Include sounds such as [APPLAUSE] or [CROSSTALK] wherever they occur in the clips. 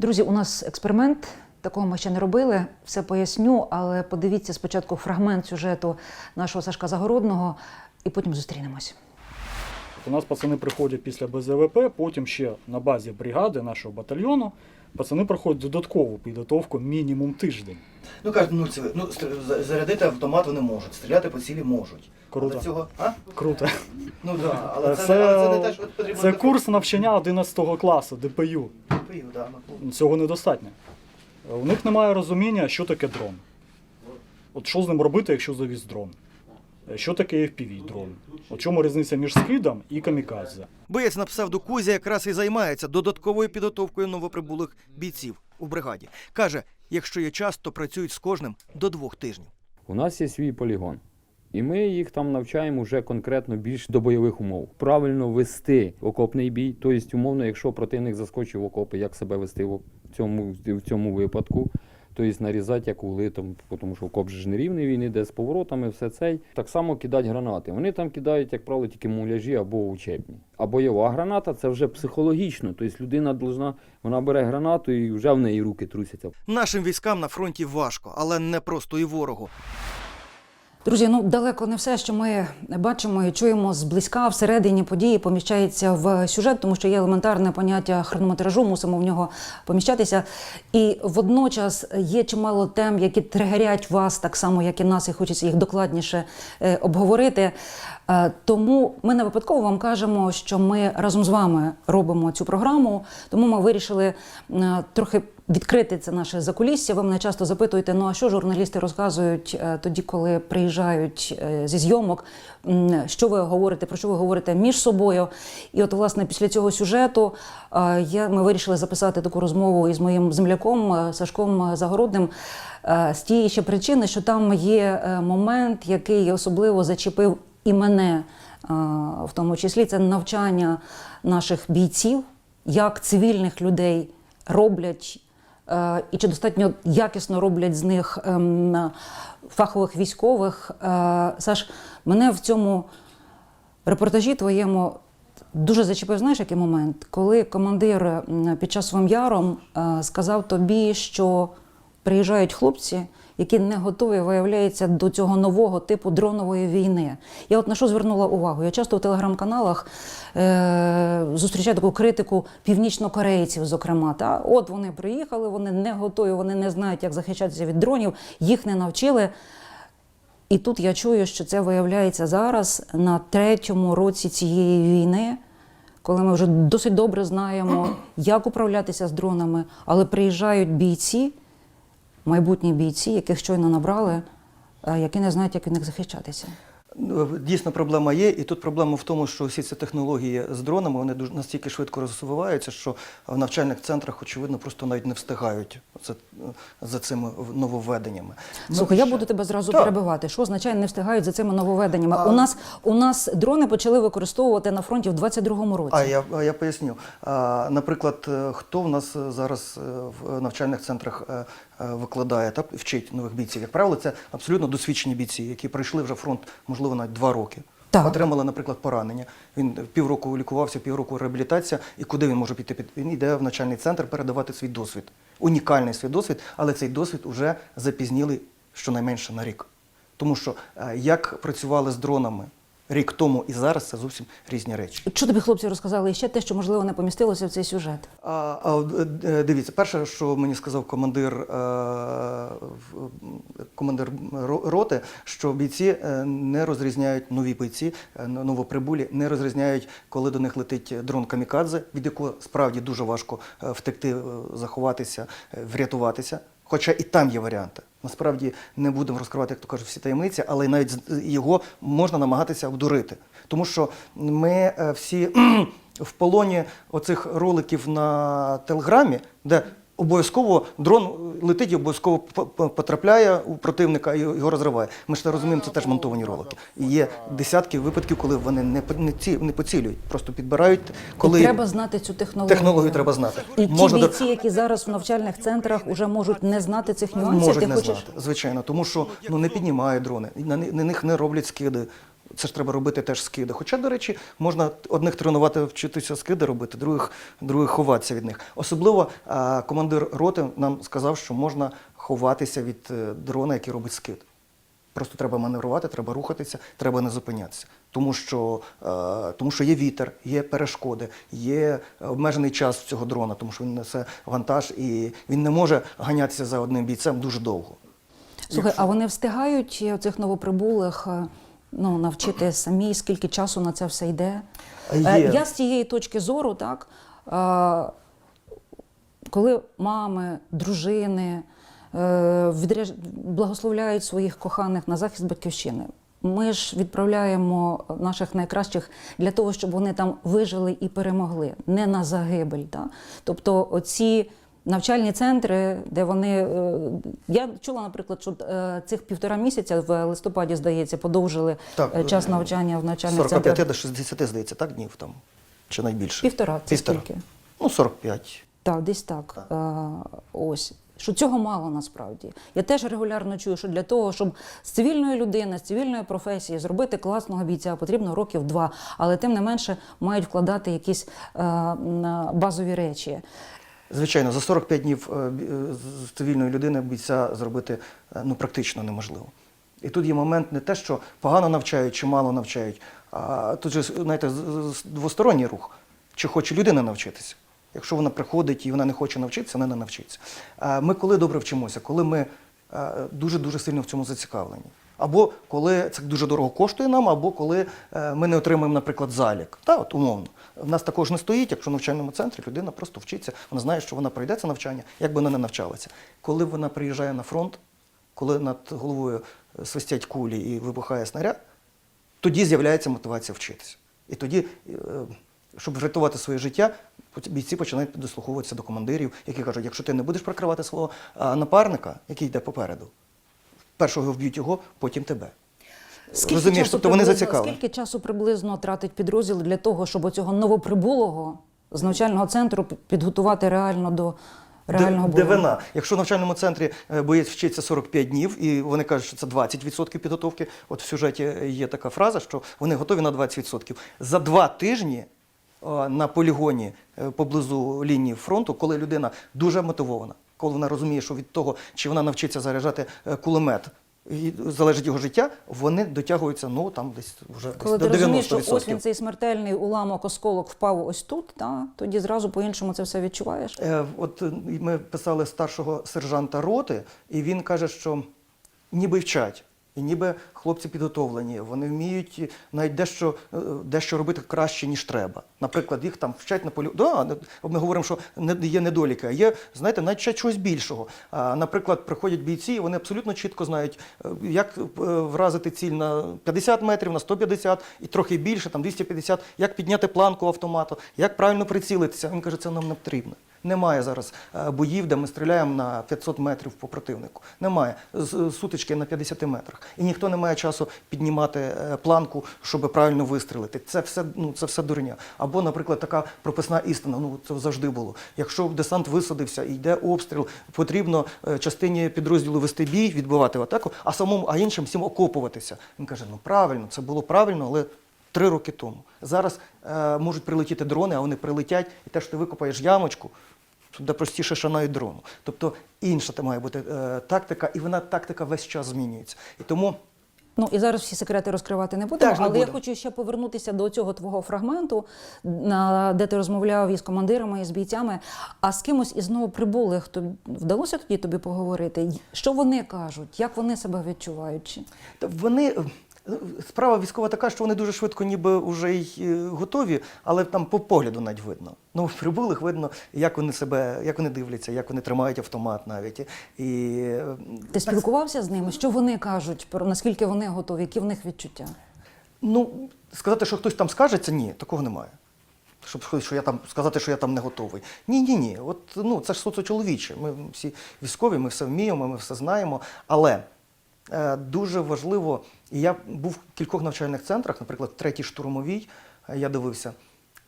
Друзі, у нас експеримент. Такого ми ще не робили, все поясню, але подивіться спочатку фрагмент сюжету нашого Сашка Загородного, і потім зустрінемось. У нас пацани приходять після БЗВП, потім ще на базі бригади нашого батальйону. Пацани проходять додаткову підготовку мінімум тиждень. Ну кажуть, ну це ну зарядити автомат вони можуть, стріляти по цілі можуть. Круто. Але цього, а? Круто. Ну да, але це, Це, не, але це не те, що потрібно. це курс навчання 11 класу ДПЮ. ТПЮ, да, ну, Цього недостатньо. У них немає розуміння, що таке дрон. От що з ним робити, якщо завіз дрон? Що таке FPV дрон? У чому різниця між скидом і камікадзе? Боєць на псевдокузі якраз і займається додатковою підготовкою новоприбулих бійців у бригаді. Каже, якщо є час, то працюють з кожним до двох тижнів. У нас є свій полігон. І ми їх там навчаємо вже конкретно більш до бойових умов. Правильно вести окопний бій, тобто, умовно, якщо противник заскочив окопи, як себе вести в цьому, в цьому випадку. Тобто нарізати як угли, там, тому що окоп ж нерівний, він іде з поворотами, все цей. Так само кидати гранати. Вони там кидають, як правило, тільки муляжі або учебні. А бойова граната це вже психологічно. Тобто людина должна, вона бере гранату і вже в неї руки трусяться. Нашим військам на фронті важко, але не просто і ворогу. Друзі, ну далеко не все, що ми бачимо і чуємо зблизька всередині події, поміщається в сюжет, тому що є елементарне поняття хронометражу, мусимо в нього поміщатися. І водночас є чимало тем, які тригерять вас так само, як і нас, і хочеться їх докладніше е, обговорити. Е, Тому ми не випадково вам кажемо, що ми разом з вами робимо цю програму. Тому ми вирішили е, трохи відкрити це наше закулісся. Ви мене часто запитуєте, ну а що журналісти розказують е, тоді, коли приїжджають е, зі зйомок, що ви говорите, про що ви говорите між собою. І от, власне, після цього сюжету е, ми вирішили записати таку розмову із моїм земляком Сашком Загородним. З тієї ще причини, що там є момент, який особливо зачепив і мене, в тому числі це навчання наших бійців, як цивільних людей роблять і чи достатньо якісно роблять з них ем, фахових військових. Е, Саш, мене в цьому репортажі твоєму дуже зачепив, знаєш, який момент, коли командир під час яром е, сказав тобі, що приїжджають хлопці, які не готові, виявляється, до цього нового типу дронової війни. Я от на що звернула увагу? Я часто в телеграм-каналах е- зустрічаю таку критику північнокорейців, зокрема. Та? От вони приїхали, вони не готові, вони не знають, як захищатися від дронів, їх не навчили. І тут я чую, що це виявляється зараз на третьому році цієї війни, коли ми вже досить добре знаємо, як управлятися з дронами, але приїжджають бійці, майбутні бійці, яких щойно набрали, е, які не знають, як від них захищатися. Ну, Дійсно, проблема є, і тут проблема в тому, що всі ці технології з дронами вони дуже настільки швидко розвиваються, що в навчальних центрах, очевидно, просто навіть не встигають за, за цими нововведеннями. Слухай, Ну, я буду тебе зразу Так. перебивати. Що означає не встигають за цими нововведеннями? А- У нас у нас дрони почали використовувати на фронті в 22-му році. А я, я поясню. А, наприклад, е, хто в нас е, зараз е, в навчальних центрах е, е, викладає та вчить нових бійців? Як правило, це абсолютно досвідчені бійці, які пройшли вже фронт, можливо, навіть два роки. Так. Отримали, наприклад, поранення. Він півроку лікувався, півроку реабілітація. І куди він може піти? Він йде в навчальний центр передавати свій досвід. Унікальний свій досвід, але цей досвід вже запізнілий щонайменше на рік. Тому що е, як працювали з дронами рік тому і зараз, це зовсім різні речі. Що тобі хлопці розказали? Ще те, що можливо не помістилося в цей сюжет. А, а, е, дивіться, перше, що мені сказав командир, е, в- командир роти, що бійці е, не розрізняють нові бійці, е, новоприбулі, не розрізняють, коли до них летить дрон камікадзе, від якого справді дуже важко е, втекти, е, заховатися, е, врятуватися. Хоча і там є варіанти. Насправді не будемо розкривати, як то кажуть, всі таємниці, але навіть його можна намагатися обдурити. Тому що ми е, всі [CLEARS THROAT] в полоні оцих роликів на телеграмі, де обов'язково дрон летить і обов'язково потрапляє у противника і його розриває. Ми ж це розуміємо, це теж монтовані ролики. І є десятки випадків, коли вони не, не, ці, не поцілюють, просто підбирають, коли І треба знати цю технологію. технологію треба знати. І ті Можна до- бійці, які зараз в навчальних центрах вже можуть не знати цих нюансів. Можуть Ти не хочеш знати, звичайно, тому що ну не піднімають дрони, на, ни- на них не роблять скиди. Це ж треба робити теж скиди. Хоча, до речі, можна одних тренувати, вчитися скиди робити, других, других ховатися від них. Особливо а, командир роти нам сказав, що можна ховатися від е, дрона, який робить скид. Просто треба маневрувати, треба рухатися, треба не зупинятися. Тому що, е, тому що є вітер, є перешкоди, є обмежений час цього дрона, тому що він несе вантаж і він не може ганятися за одним бійцем дуже довго. Слухай, а вони встигають е, цих новоприбулих е, ну, навчити самі, скільки часу на це все йде? Є. Е, Я з цієї точки зору, так, е, коли мами, дружини е, відряж- благословляють своїх коханих на захист батьківщини. Ми ж відправляємо наших найкращих для того, щоб вони там вижили і перемогли, не на загибель. Так? Тобто, оці навчальні центри, де вони. е, Я чула, наприклад, що е, цих півтора місяця в листопаді, здається, подовжили Так, е, час навчання в навчальних 45 центрах. до 60, здається, так днів там чи найбільше. Півтора, це Півтора. скільки? Ну, 45. Так, десь так. Е, ось. Що цього мало насправді. Я теж регулярно чую, що для того, щоб з цивільної людини, з цивільної професії зробити класного бійця, потрібно років два, але тим не менше мають вкладати якісь е, базові речі. Звичайно, за 45 днів е, е, з- цивільної людини бійця зробити е, ну, практично неможливо. І тут є момент не те, що погано навчають чи мало навчають, а тут же, знаєте, двосторонній рух. Чи хоче людина навчитися? Якщо вона приходить і вона не хоче навчитися, вона не навчиться. Ми коли добре вчимося, коли ми е, дуже-дуже сильно в цьому зацікавлені. Або коли це дуже дорого коштує нам, або коли е, ми не отримуємо, наприклад, залік. Та, от умовно. В нас також не стоїть, якщо в навчальному центрі людина просто вчиться, вона знає, що вона пройде це навчання, як би вона не навчалася. Коли вона приїжджає на фронт, коли над головою е, свистять кулі і вибухає снаряд, тоді з'являється мотивація вчитися. І тоді, е, щоб врятувати своє життя, бійці починають дослуховуватися до командирів, які кажуть, якщо ти не будеш прикривати свого напарника, який йде попереду, першого вб'ють його, потім тебе. Розумієш, часу тобто вони зацікавлені. Скільки часу приблизно тратить підрозділ для того, щоб оцього новоприбулого з навчального центру підготувати реально до реального бою? вина? Якщо в навчальному центрі е, боєць вчиться 45 днів, і вони кажуть, що це 20% підготовки. От в сюжеті є така фраза, що вони готові на 20%. За два тижні е, на полігоні е, поблизу лінії фронту, коли людина дуже мотивована, коли вона розуміє, що від того, чи вона навчиться заряджати е, кулемет. і Залежить його життя, вони дотягуються ну там десь вже Коли десь ти до 90%. розумієш, що ось він цей смертельний уламок осколок впав ось тут, та, тоді зразу по-іншому це все відчуваєш. Е, От е, ми писали старшого сержанта роти, і він каже, що ніби вчать. І ніби хлопці підготовлені, вони вміють навіть дещо, е, дещо робити краще, ніж треба. Наприклад, їх там вчать на полю. Да, ми говоримо, що є недоліки, а є, знаєте, навіть вчать чогось більшого. Наприклад, приходять бійці, і вони абсолютно чітко знають, е, як е, вразити ціль на 50 метрів, на 150 і трохи більше, там 250, як підняти планку автомату, як правильно прицілитися. Він каже, це нам не потрібно. Немає зараз е, боїв, де ми стріляємо на 500 метрів по противнику. Немає З- сутички на 50 метрах. І ніхто не має часу піднімати е, планку, щоб правильно вистрілити. Це все, ну, це все дурня. Або, наприклад, така прописна істина. Ну це завжди було. Якщо десант висадився і йде обстріл, потрібно е, частині підрозділу вести бій, відбивати атаку, а самому, а іншим всім окопуватися. Він каже: ну правильно, це було правильно, але три роки тому. Зараз е, можуть прилетіти дрони, а вони прилетять, і те, що ти викопаєш ямочку, де простіше шанають дрону. Тобто інша це має бути е, тактика, і вона тактика весь час змінюється. І тому Ну і зараз всі секрети розкривати не будемо, але я хочу ще повернутися до цього твого фрагменту, де ти розмовляв із командирами, із бійцями. А з кимось із новоприбулих тобі вдалося тоді тобі поговорити? Що вони кажуть? Як вони себе відчувають? Вони справа військова така, що вони дуже швидко, ніби вже й е, готові, але там по погляду навіть видно. Ну, прибулих видно, як вони себе, як вони дивляться, як вони тримають автомат навіть. І е, Ти так, спілкувався з ними? Що вони кажуть про наскільки вони готові? Які в них відчуття? ну сказати, що хтось там скажеться, ні, такого немає. Щоб що я там сказати, що я там не готовий. Ні, ні, ні. От ну це ж соціочоловіче. Ми всі військові, ми все вміємо, ми все знаємо. Але е, дуже важливо, і я був в кількох навчальних центрах, наприклад, третій штурмовій, е, я дивився.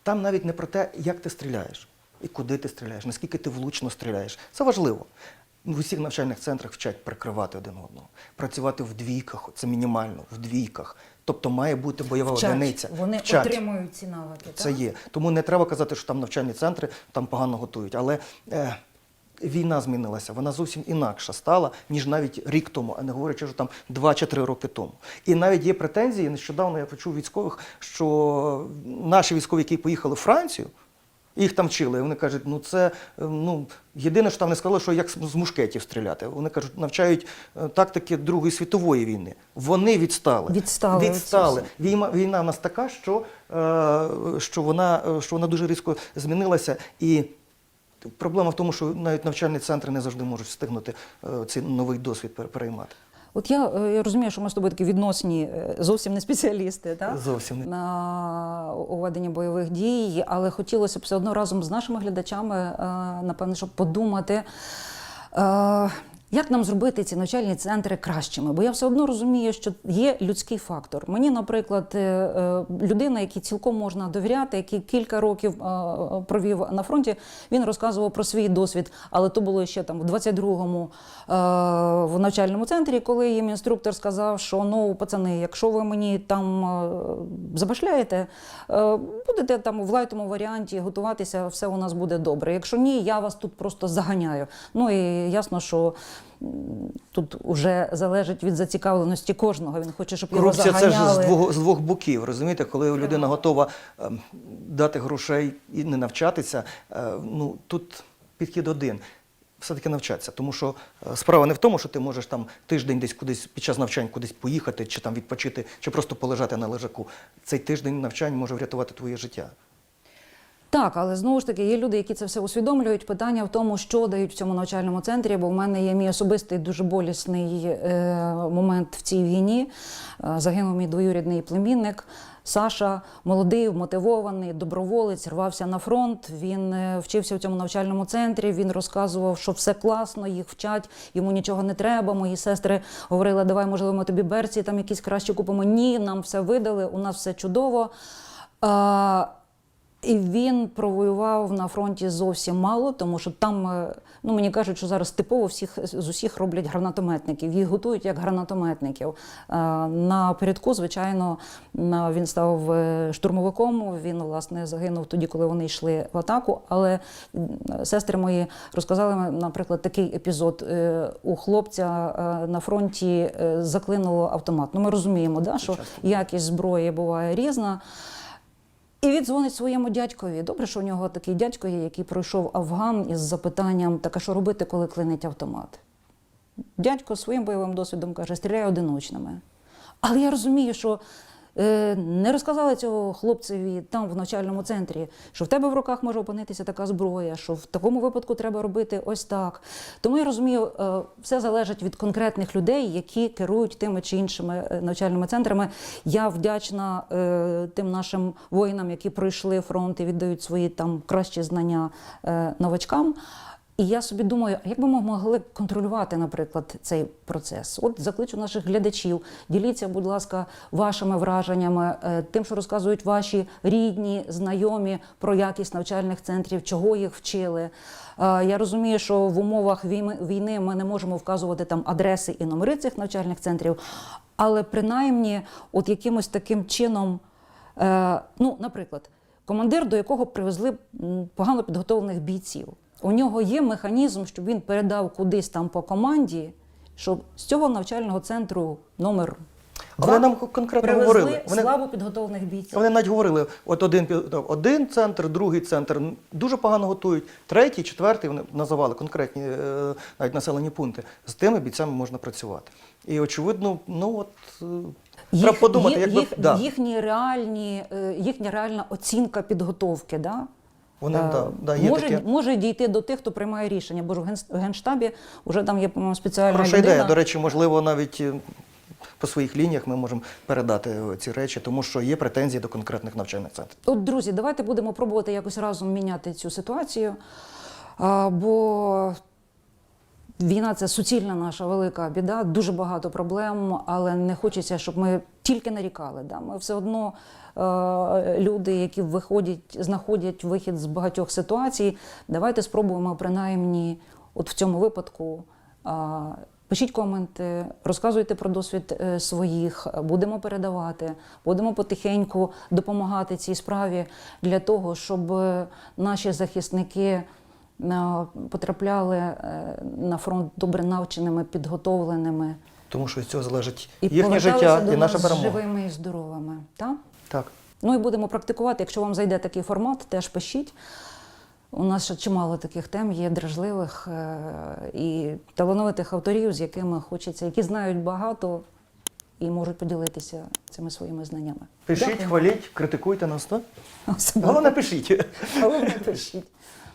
Там навіть не про те, як ти стріляєш і куди ти стріляєш, наскільки ти влучно стріляєш. Це важливо. в усіх навчальних центрах вчать прикривати один одного, працювати в двійках, це мінімально, в двійках. Тобто має бути бойова Вчать. одиниця. Вони Вчать. отримують ці навики. Це так? є. Тому не треба казати, що там навчальні центри там погано готують. Але е, війна змінилася, вона зовсім інакша стала, ніж навіть рік тому, а не говорячи, що там 2 чи 3 роки тому. І навіть є претензії. Нещодавно я почув військових, що наші військові, які поїхали в Францію, їх там вчили. і Вони кажуть, ну це е, ну єдине, що там не сказали, що як з з мушкетів стріляти. Вони кажуть, навчають е, тактики Другої світової війни. Вони відстали. Відстали Відстали. Війна, війна в нас така, що, е, що, вона, е, що вона дуже різко змінилася. І проблема в тому, що навіть навчальні центри не завжди можуть встигнути е, цей новий досвід переймати. От я, е, я розумію, що ми з тобою такі відносні, е, зовсім не спеціалісти, так? Зовсім не. на уведення бойових дій, але хотілося б все одно разом з нашими глядачами, напевно, щоб подумати. Як нам зробити ці навчальні центри кращими? Бо я все одно розумію, що є людський фактор. Мені, наприклад, е, е, людина, якій цілком можна довіряти, який кілька років е, провів на фронті, він розказував про свій досвід, але то було ще там в 22-му е, в навчальному центрі, коли їм інструктор сказав, що ну, пацани, якщо ви мені там забашляєте, е, будете там в лайтому варіанті готуватися, все у нас буде добре. Якщо ні, я вас тут просто заганяю. Ну і ясно, що тут вже залежить від зацікавленості кожного. Він хоче, щоб його Корупція це ж з двох, з двох боків. Розумієте, коли людина готова ем, дати грошей і не навчатися, е, ну тут підхід один. Все-таки навчатися, тому що е, справа не в тому, що ти можеш там тиждень десь кудись під час навчань кудись поїхати, чи там відпочити, чи просто полежати на лежаку. Цей тиждень навчань може врятувати твоє життя. Так, але знову ж таки є люди, які це все усвідомлюють. Питання в тому, що дають в цьому навчальному центрі, бо в мене є мій особистий дуже болісний е, момент в цій війні. Е, загинув мій двоюрідний племінник. Саша молодий, вмотивований, доброволець, рвався на фронт. Він е, вчився в цьому навчальному центрі. Він розказував, що все класно, їх вчать, йому нічого не треба. Мої сестри говорили, давай, можливо, ми тобі берці там якісь краще купимо. Ні, нам все видали, у нас все чудово. І він провоював на фронті зовсім мало, тому що там, е, ну мені кажуть, що зараз типово всіх з усіх роблять гранатометників. Їх готують як гранатометників. Е, На передку, звичайно, він став е, штурмовиком. Він власне загинув тоді, коли вони йшли в атаку. Але сестри мої розказали, наприклад, такий епізод. У хлопця на фронті заклинуло автомат. Ну, ми розуміємо, да, що якість зброї буває різна. І він дзвонить своєму дядькові. Добре, що у нього такий дядько є, який пройшов Афган із запитанням: так а що робити, коли клинить автомат? Дядько своїм бойовим досвідом каже, стріляй одиночними. Але я розумію, що не розказали цього хлопцеві там в навчальному центрі, що в тебе в руках може опинитися така зброя, що в такому випадку треба робити ось так. Тому я розумію, е, все залежить від конкретних людей, які керують тими чи іншими е, навчальними центрами. Я вдячна е, тим нашим воїнам, які пройшли фронт і віддають свої там кращі знання е, новачкам. І я собі думаю, як би ми могли контролювати, наприклад, цей процес? От закличу наших глядачів. Діліться, будь ласка, вашими враженнями, е, тим, що розказують ваші рідні, знайомі про якість навчальних центрів, чого їх вчили. Е, Я розумію, що в умовах війни- війни ми не можемо вказувати там адреси і номери цих навчальних центрів, але принаймні, от якимось таким чином. Е, ну, наприклад, командир, до якого привезли погано підготовлених бійців. У нього є механізм, щоб він передав кудись там по команді, щоб з цього навчального центру номер два нам конкретно привезли говорили. Вони- слабо підготовлених бійців. Вони навіть говорили, от один, один центр, другий центр дуже погано готують, третій, четвертий, вони називали конкретні е, навіть населені пункти. З тими бійцями можна працювати. І очевидно, ну от е, треба подумати, їх, якби їх, да, їхні реальні, е, їхня реальна оцінка підготовки. Да? Вони Е, да, да, є може, таке. може дійти до тих, хто приймає рішення, бо ж в Генштабі вже там є по-моєму, спеціальна Хороша людина. ідея. До речі, можливо, навіть е, по своїх лініях ми можемо передати е, ці речі, тому що є претензії до конкретних навчальних центрів. От, друзі, давайте будемо пробувати якось разом міняти цю ситуацію. А, бо війна це суцільна наша велика біда, дуже багато проблем, але не хочеться, щоб ми тільки нарікали. Да? Ми все одно е, люди, які виходять, знаходять вихід з багатьох ситуацій. Давайте спробуємо принаймні от в цьому випадку. А, Пишіть коменти, розказуйте про досвід е, своїх, будемо передавати, будемо потихеньку допомагати цій справі для того, щоб е, наші захисники е, потрапляли е, на фронт добре навченими, підготовленими Тому що від цього залежить і їхнє життя до і наша перемога. живими і здоровими. Так? Так. Ну і будемо практикувати. Якщо вам зайде такий формат, теж пишіть. У нас ще чимало таких тем є дражливих е, і талановитих авторів, з якими хочеться, які знають багато і можуть поділитися цими своїми знаннями. Пишіть, Дякую. хваліть, критикуйте нас. Головне, пишіть. Головне пишіть.